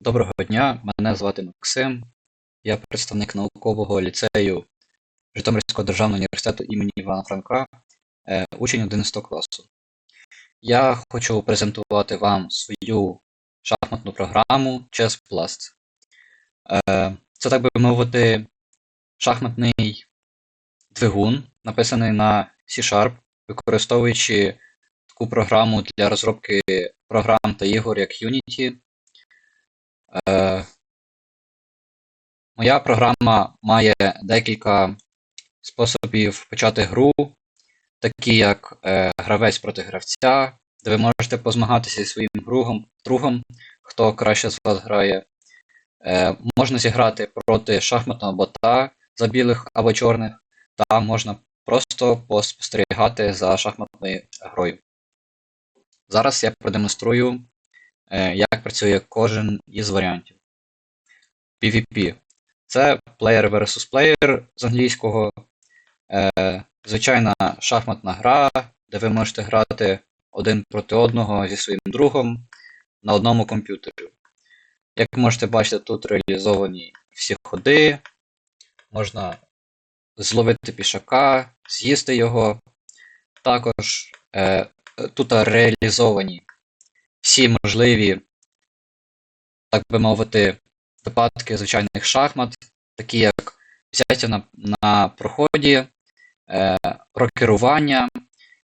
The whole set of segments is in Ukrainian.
Доброго дня, мене звати Максим. Я представник наукового ліцею Житомирського державного університету імені Івана Франка, е, учень 11 класу. Я хочу презентувати вам свою шахматну програму Chess Blast. Е, Це, так би мовити, шахматний двигун, написаний на C-Sharp, використовуючи таку програму для розробки програм та ігор, як Unity. Е, Моя програма має декілька способів почати гру, такі як е, гравець проти гравця, де ви можете позмагатися зі своїм другом, другом хто краще з вас грає. Е, можна зіграти проти шахматного бота за білих або чорних, та можна просто поспостерігати за шахматною грою. Зараз я продемонструю, як працює кожен із варіантів. PvP. Це player versus player з англійського. Е, звичайна шахматна гра, де ви можете грати один проти одного зі своїм другом на одному комп'ютері. Як можете бачити, тут реалізовані всі ходи. Можна зловити пішака, з'їсти його. Також е, тут реалізовані всі можливі, так би мовити, випадки звичайних шахмат, такі як взяття на, на проході, е, рокерування.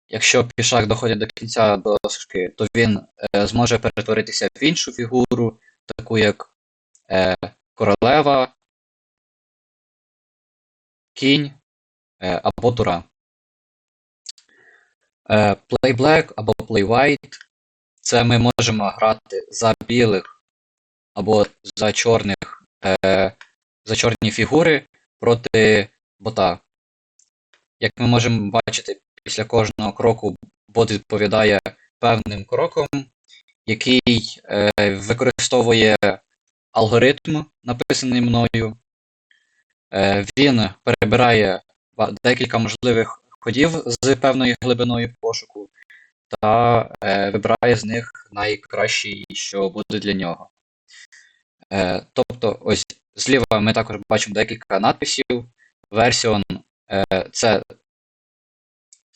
Якщо пішак доходить до кінця дошки, то він е, зможе перетворитися в іншу фігуру, таку як е, королева, кінь е, або тура. Е, Play Black або Play White це ми можемо грати за білих або за чорних, е, за чорні фігури проти бота. Як ми можемо бачити, після кожного кроку бот відповідає певним кроком, який е, використовує алгоритм, написаний мною. Е, Він перебирає декілька можливих ходів з певною глибиною пошуку та е, вибирає з них найкращий, що буде для нього. Е, Тобто, ось зліва ми також бачимо декілька надписів. Version е, це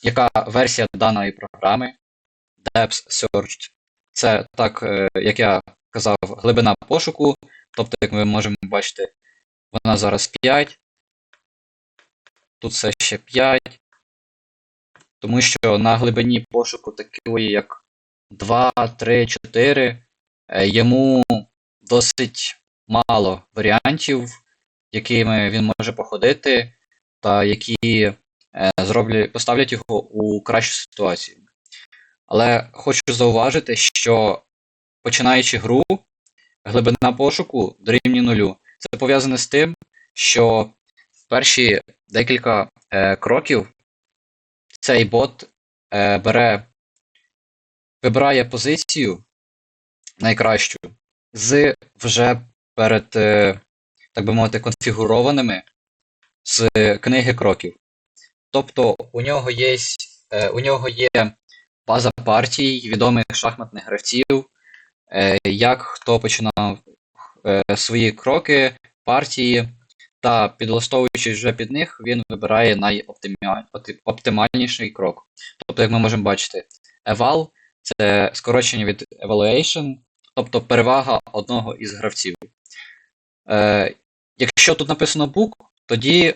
яка версія даної програми. Depth Search це так, е, як я казав, глибина пошуку. Тобто, як ми можемо бачити, вона зараз 5. Тут все ще 5. Тому що на глибині пошуку такої, як 2, 3, 4, йому досить мало варіантів, якими він може походити, та які е, зроблять, поставлять його у кращу ситуацію. Але хочу зауважити, що починаючи гру, глибина пошуку дорівнює нулю. Це пов'язане з тим, що перші декілька е, кроків цей бот е, бере, вибирає позицію найкращу з вже перед, е, так би мовити, конфігурованими з книги кроків. Тобто у нього є е, у нього є база партій відомих шахматних гравців, е, як хто починав свої кроки, партії, та підлаштовуючись вже під них, він вибирає найоптимальніший крок. Тобто, як ми можемо бачити, eval це скорочення від evaluation, тобто перевага одного із гравців. Е, Якщо тут написано book, тоді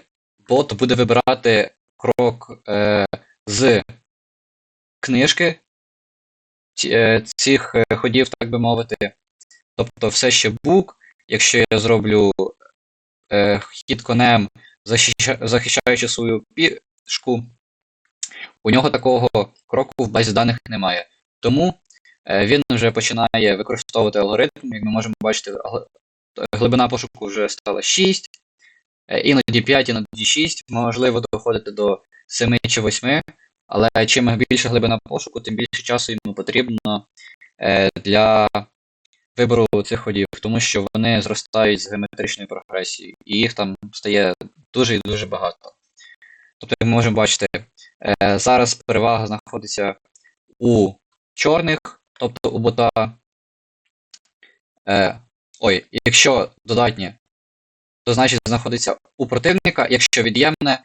бот буде вибирати крок е, з книжки е, цих е, ходів, так би мовити. Тобто все ще book. Якщо я зроблю е, хід конем, захищаючи свою пішку, у нього такого кроку в базі даних немає. Тому Е, він вже починає використовувати алгоритм, як ми можемо бачити, глибина пошуку вже стала 6, е, іноді 5, іноді 6, можливо доходити до 7 чи 8, але чим більша глибина пошуку, тим більше часу йому потрібно е, для вибору цих ходів, тому що вони зростають з геометричною прогресією, і їх там стає дуже і дуже багато. Тобто, ми можемо бачити, зараз перевага знаходиться у чорних. Тобто у бота е, Ой, якщо додатнє, то значить знаходиться у противника, якщо від'ємне,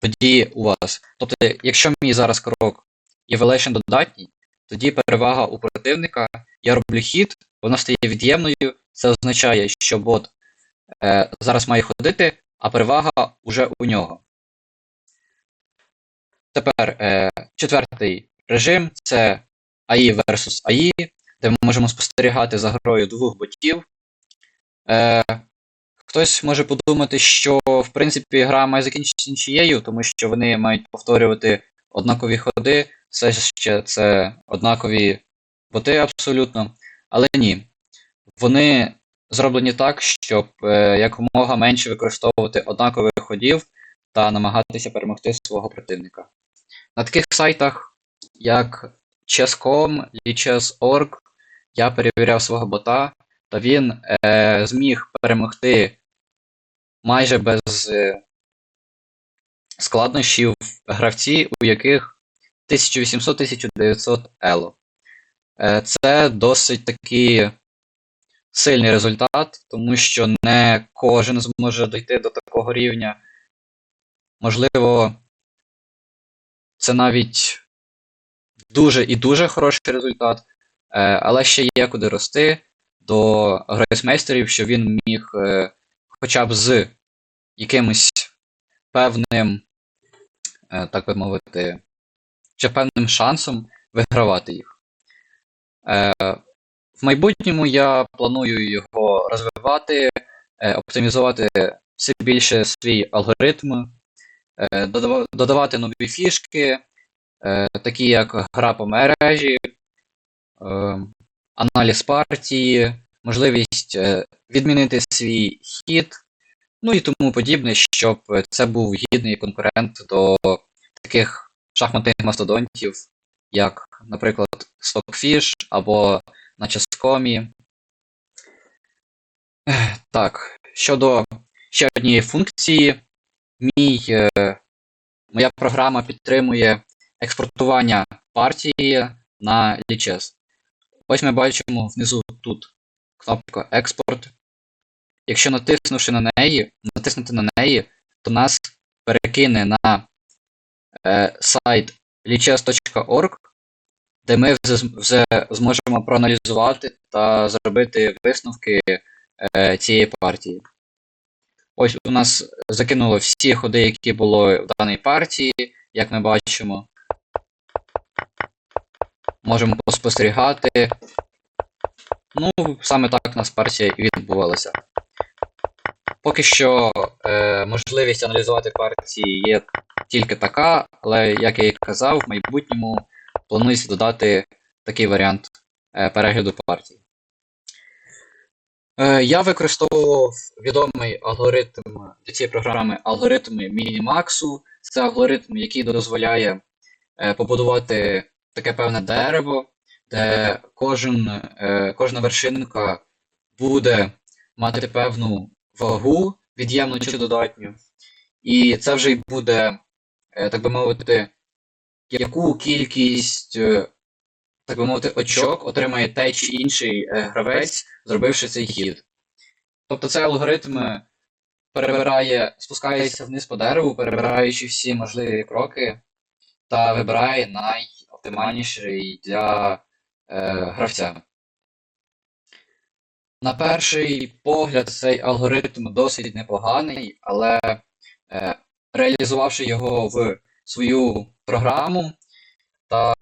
тоді у вас. Тобто, якщо мій зараз крок і величин додатній, тоді перевага у противника, я роблю хід, вона стає від'ємною, це означає, що бот е, зараз має ходити, а перевага вже у нього. Тепер е, четвертий режим це AI versus AI, де ми можемо спостерігати за грою двох ботів. Е, хтось може подумати, що в принципі гра має закінчитися нічією, тому що вони мають повторювати однакові ходи, все ще це однакові боти абсолютно. Але ні. Вони зроблені так, щоб е, якомога менше використовувати однакових ходів та намагатися перемогти свого противника. На таких сайтах, як Chess.com, Lichess.org, я перевіряв свого бота, та він е, зміг перемогти майже без е, складнощів гравці, у яких 1800-1900 ело. Е, це досить такий сильний результат, тому що не кожен зможе дойти до такого рівня. Можливо, це навіть дуже і дуже хороший результат, е, але ще є куди рости до грейсмейстерів, що він міг е, хоча б з якимось певним, так би мовити, чи певним шансом вигравати їх. В майбутньому я планую його розвивати, оптимізувати все більше свій алгоритм, додавати нові фішки, такі як гра по мережі, аналіз партії, можливість відмінити свій хід, ну і тому подібне, щоб це був гідний конкурент до таких шахматних мастодонтів, як, наприклад, Stockfish або на Chess.com. Так, щодо ще однієї функції, мій, е, моя програма підтримує експортування партії на Lichess. Ось ми бачимо внизу тут кнопка Експорт. Якщо натиснувши на неї, натиснути на неї, то нас перекине на е, сайт lichess.org, де ми вже зможемо проаналізувати та зробити висновки е, цієї партії. Ось у нас закинуло всі ходи, які були в даній партії, як ми бачимо. Можемо поспостерігати. Ну, саме так у нас партія і відбувалася. Поки що е, можливість аналізувати партії є тільки така, але, як я і казав, в майбутньому планується додати такий варіант е, перегляду партії. Е, я використовував відомий алгоритм для цієї програми алгоритми Мінімаксу. Це алгоритм, який дозволяє е, побудувати таке певне дерево, де кожен, кожна вершинка буде мати певну вагу, від'ємну чи додатню. І це вже й буде, так би мовити, яку кількість, так би мовити, очок отримає той чи інший гравець, зробивши цей хід. Тобто цей алгоритм перебирає, спускається вниз по дереву, перебираючи всі можливі кроки, та вибирає найоптимальніший для е, гравця. На перший погляд, цей алгоритм досить непоганий, але е, реалізувавши його в свою програму та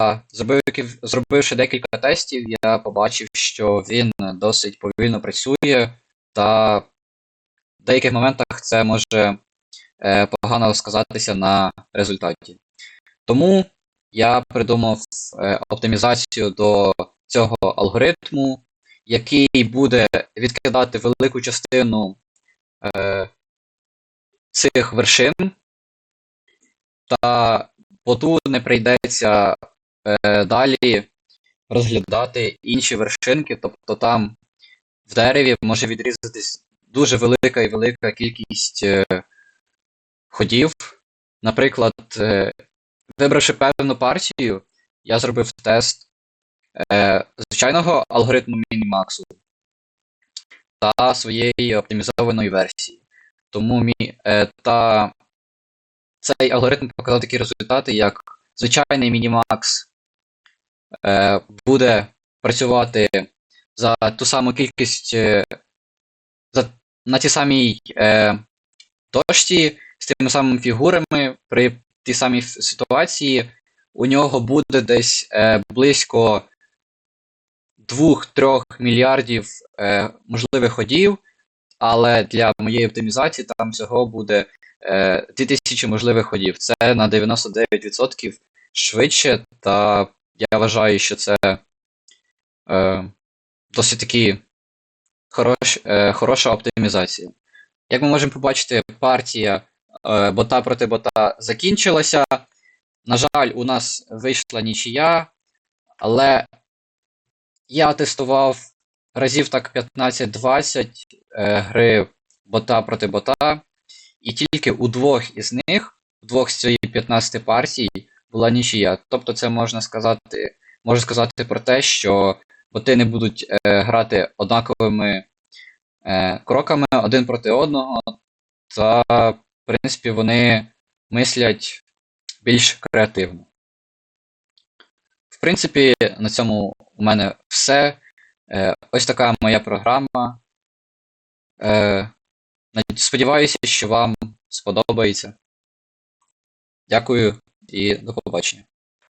зробивши декілька тестів, я побачив, що він досить повільно працює, та в деяких моментах це може е, погано сказатися на результаті. Тому я придумав е, оптимізацію до цього алгоритму, який буде відкидати велику частину е, цих вершин, та боту не прийдеться е, далі розглядати інші вершинки, тобто там в дереві може відрізатись дуже велика і велика кількість е, ходів. Наприклад, е, вибравши певну партію, я зробив тест е, звичайного алгоритму Мінімаксу та своєї оптимізованої версії. Тому мі, е, та цей алгоритм показав такі результати, як звичайний Minimax е, буде працювати за ту саму кількість е, за, на тій самій е, дошці з тими самими фігурами при тій самій ситуації. У нього буде десь е, близько 2-3 мільярдів е, можливих ходів, але для моєї оптимізації там всього буде е, 2000 можливих ходів. Це на 99% швидше, та я вважаю, що це е, досить таки хорош, е, хороша оптимізація. Як ми можемо побачити, партія е, бота проти бота закінчилася. На жаль, у нас вийшла нічия, але я тестував разів так 15-20 е, гри бота проти бота, і тільки у двох із них, у двох з цієї 15 партій, була нічия. Тобто, це можна сказати, можна сказати про те, що боти не будуть е, грати однаковими е, кроками один проти одного, та, в принципі, вони мислять більш креативно. В принципі, на цьому у мене все. Е, ось така моя програма. Е, сподіваюся, що вам сподобається. Дякую і до побачення.